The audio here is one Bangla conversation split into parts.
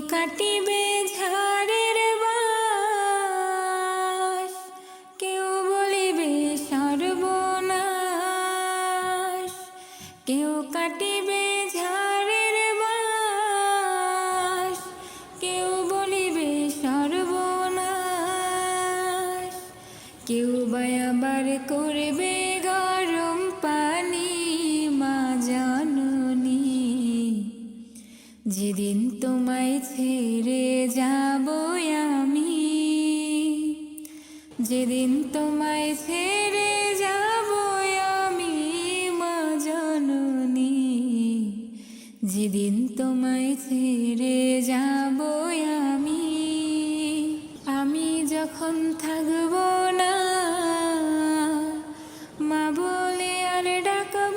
কাটিবে ঝাড়ের বাস। কেউ বলিবে সর্বনাশ। কেউ কাটিবে ঝাড়ের বাস। কেউ বলিবে সর্বনাশ। কেউ বা করবে ছেড়ে যাব আমি। যেদিন তোমায় ছেড়ে যাব আমি, মা জননী। যেদিন তোমায় ছেড়ে যাব আমি আমি যখন থাকব না, মা বলে আর ডাকব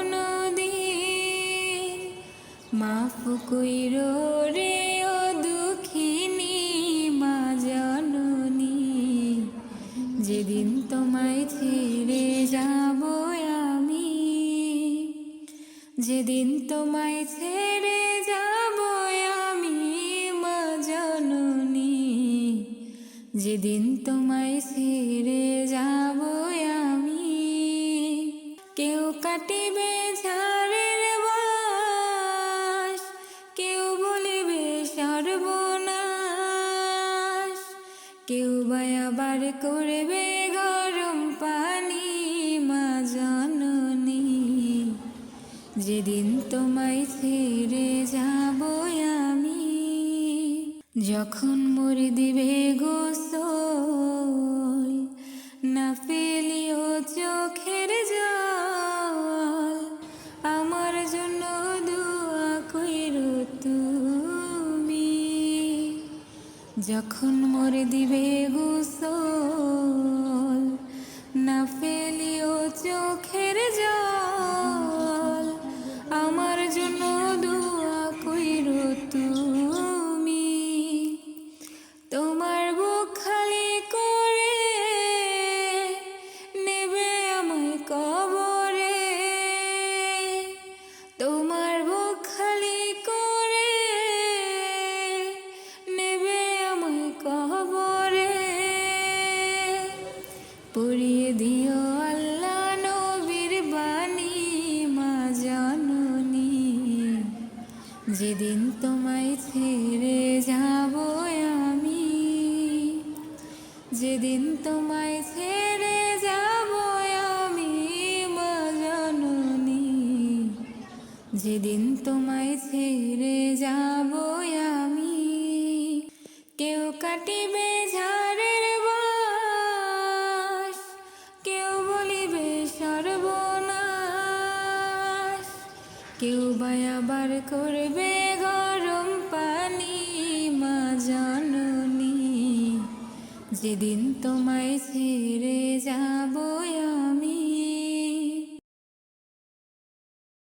মাফ কইরো রে ও দুঃখিনী, মা জননী। যেদিন তোমায় ছেড়ে যাব আমি, যেদিন তোমায় ছেড়ে যাব আমি, মা জননী। যেদিন তোমায় ছেড়ে যাব আমি, কেউ কাটিবে ঝাড়ের কেউ বা আবার করবে গরম পানি, মা জননী। যেদিন তোমায় ছেড়ে যাব আমি, যখন মরে দিবে গোসল যখন মরে দিবে গোসল না ফেলিও চোখের জল। পড়িয়ে দিও আল্লাহ নবীর বাণী, মা জননী। যেদিন তোমায় ছেড়ে যাব আমি, যেদিন তোমায় ছেড়ে যাব আমি, মা জননী। যেদিন তোমায় ছেড়ে যাব আমি, কেউ কাটিবে কেউ বা করবে গরম পানি মা জননী। যেদিন তোমায় ছেড়ে যাব আমি